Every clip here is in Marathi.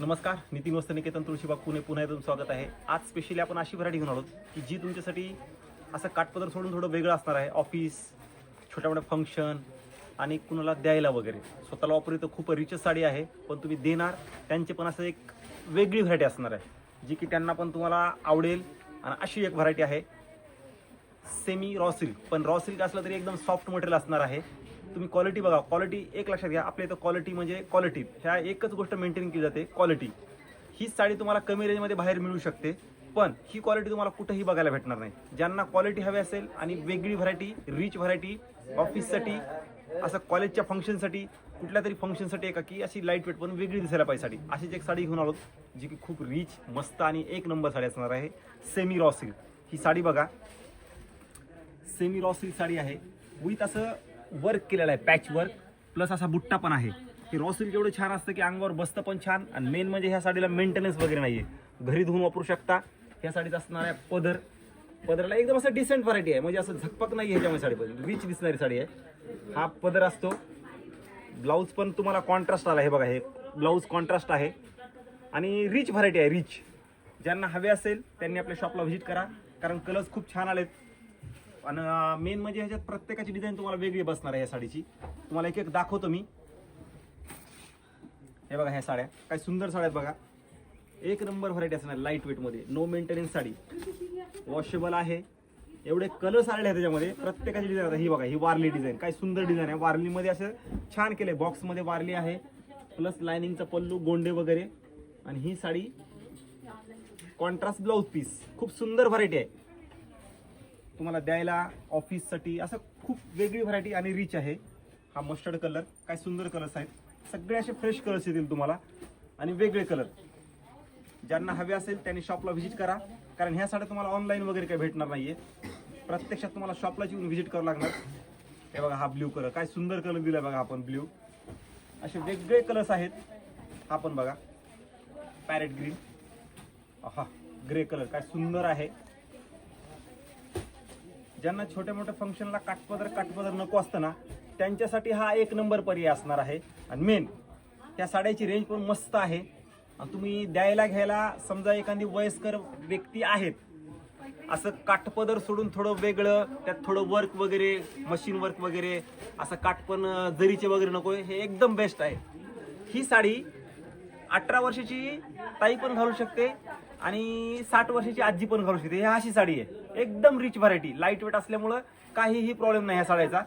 नमस्कार नितीन वस्त निकेतन तुळशीबाग पुणे पुन्हा एकदम स्वागत आहे. आज स्पेशली आपण अशी व्हरायटी घेऊन आलो की जी तुमच्यासाठी असं काटपदर सोडून थोडं वेगळं असणार आहे. ऑफिस छोट्या मोठ्या फंक्शन आणि कुणाला द्यायला वगैरे. स्वतःला वापरली तर खूप रिचच साडी आहे पण तुम्ही देणार त्यांचे पण असं एक वेगळी व्हरायटी असणार आहे. जी की त्यांना पण तुम्हाला आवडेल आणि अशी एक व्हरायटी आहे. सेमी रॉ सिल्क पण रॉ सिल्क असलं तरी एकदम सॉफ्ट मटेरियल असणार आहे. तुम्ही क्वालिटी बघा. क्वालिटी एक लक्षात घ्या. आपल्या इथं क्वालिटी म्हणजे क्वालिटी ह्या एकच गोष्ट मेंटेन केली जाते क्वालिटी हीच साडी तुम्हाला कमी रेंजमध्ये बाहेर मिळू शकते पण ही क्वालिटी तुम्हाला कुठेही बघायला भेटणार नाही. ज्यांना क्वालिटी हवी असेल आणि वेगळी व्हरायटी रिच व्हरायटी ऑफिससाठी असं कॉलेजच्या फंक्शनसाठी कुठल्या तरी फंक्शनसाठी एका की अशी लाइट वेट पण वेगळी दिसायला पाहिजे साडी. अशीच एक साडी घेऊन आलो जी की खूप रिच मस्त आणि एक नंबर साडी असणार आहे सेमी रॉ सिल्क ही साडी बघा. सेमी रॉ सिल्क साडी आहे. विथ असं वर्क केलेला आहे पॅच वर्क प्लस असा बुट्टा पण आहे. हे रॉ सिल्क एवढं छान असतं की अंगावर बसतं पण छान. आणि मेन म्हणजे ह्या साडीला मेंटेनन्स वगैरे नाही आहे घरी धुवून वापरू शकता. ह्या साडीत असणार आहे पदर पदराला एकदम असं डिसेंट व्हरायटी आहे. म्हणजे असं झकपक नाही ह्याच्यामध्ये साडी रिच दिसणारी साडी आहे. हा पदर असतो. ब्लाऊज पण तुम्हाला कॉन्ट्रास्ट आला. हे बघा हे ब्लाऊज कॉन्ट्रास्ट आहे. आणि रिच व्हरायटी आहे रिच ज्यांना हवे असेल त्यांनी आपल्या शॉपला व्हिजिट करा. कारण कलर्स खूप छान आलेत. आणि मेन म्हणजे ह्याच्यात प्रत्येकाची डिझाईन तुम्हाला वेगळी बसणार आहे या साडीची. तुम्हाला एक एक दाखवतो मी. हे बघा ह्या साड्या. काय सुंदर साड्या आहेत बघा. एक नंबर व्हरायटी असणार लाइट वेटमध्ये नो मेंटेनन्स साडी. वॉशेबल आहे. एवढे कलर्स आलेले आहेत त्याच्यामध्ये. प्रत्येकाची डिझाईन आता ही बघा ही वारली डिझाईन काय सुंदर डिझाईन आहे. वारलीमध्ये असं छान केलं आहे बॉक्समध्ये वारली आहे. प्लस लायनिंगचा पल्लू गोंडे वगैरे. आणि ही साडी कॉन्ट्रास्ट ब्लाऊज पीस खूप सुंदर व्हरायटी आहे. तुम्हाला द्यायला ऑफिससाठी असं खूप वेगळी व्हरायटी आणि रिच आहे. हा मस्टर्ड कलर काय सुंदर कलर्स आहेत. सगळे असे फ्रेश कलर्स येतील तुम्हाला. आणि वेगळे कलर ज्यांना हवे असेल त्यांनी शॉपला व्हिजिट करा. कारण ह्या साड्या तुम्हाला ऑनलाईन वगैरे काही भेटणार नाहीये. प्रत्यक्षात तुम्हाला शॉपलाच येऊन व्हिजिट करावं लागणार. हे बघा हा ब्ल्यू कलर काय सुंदर कलर दिला बघा आपण ब्ल्यू असे वेगळे कलर्स आहेत. हा पण बघा. पॅरेट ग्रीन हा ग्रे कलर काय सुंदर आहे. ज्यांना छोट्या मोठ्या फंक्शनला काटपदर काटपदर नको असतं ना त्यांच्यासाठी हा एक नंबर पर्याय असणार आहे. आणि मेन त्या साड्याची रेंज पण मस्त आहे. आणि तुम्ही द्यायला घ्यायला समजा एखादी वयस्कर व्यक्ती आहेत असं काठपदर सोडून थोडं वेगळं त्यात थोडं वर्क वगैरे मशीन वर्क वगैरे असं काठपण जरीचे वगैरे नको हे एकदम बेस्ट आहे. ही साडी अठरा वर्षाची ताई पण घालू शकते आणि साठ वर्षाची आजी पण घालू शकते. ही अशी साडी आहे. एकदम रिच व्हरायटी लाइट वेट असल्यामुळं काहीही प्रॉब्लेम नाही ह्या साड्याचा.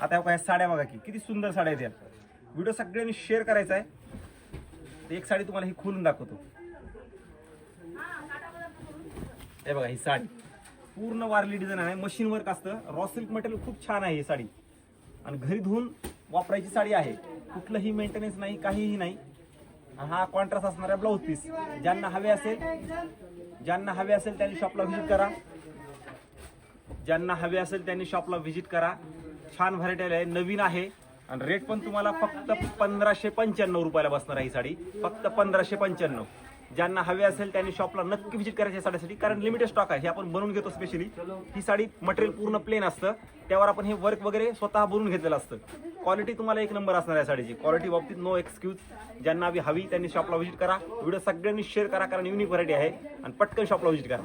आता ह्या ह्या साड्या बघा की किती सुंदर साड्या आहेत या. व्हिडिओ सगळ्यांनी शेअर करायचा आहे. एक साडी तुम्हाला ही खोलून दाखवतो. हे बघा ही साडी. पूर्ण वारली डिझाईन आहे. मशीन वर्क असतं. रॉ सिल्क मटेरियल खूप छान आहे ही साडी. आणि घरी धुवून वापरायची साडी आहे. कुठलंही मेंटेनन्स नाही काहीही नाही. हा कॉन्ट्रास्ट असणारा ब्लाऊज पीस ज्यांना हवे असेल ज्यांना हवे असेल त्यांनी शॉपला व्हिजिट करा. ज्यांना हवे असेल त्यांनी शॉपला व्हिजिट करा. छान व्हरायटी आहे. नवीन आहे. आणि रेट पण तुम्हाला फक्त पंधराशे पंच्याण्णव रुपयाला बसणार आहे ही साडी. फक्त पंधराशे पंच्याण्णव. ज्यांना हवे असेल त्यांनी शॉपला नक्की व्हिजिट करायची या साडीसाठी कारण लिमिटेड स्टॉक आहे. हे आपण बनवून घेतो स्पेशली ही साडी मटेरियल पूर्ण प्लेन असतं. त्यावर आपण हे वर्क वगैरे स्वतः बनवून घेतलेलं असतं. क्वालिटी तुम्हाला एक नंबर असणार आहे साडीची. क्वालिटी बाबतीत नो एक्सक्यूज ज्यांना हवी हवी त्यांनी शॉपला व्हिजिट करा. व्हिडिओ सगळ्यांनी शेअर करा कारण युनिक व्हरायटी आहे. आणि पटकन शॉपला व्हिजिट करा.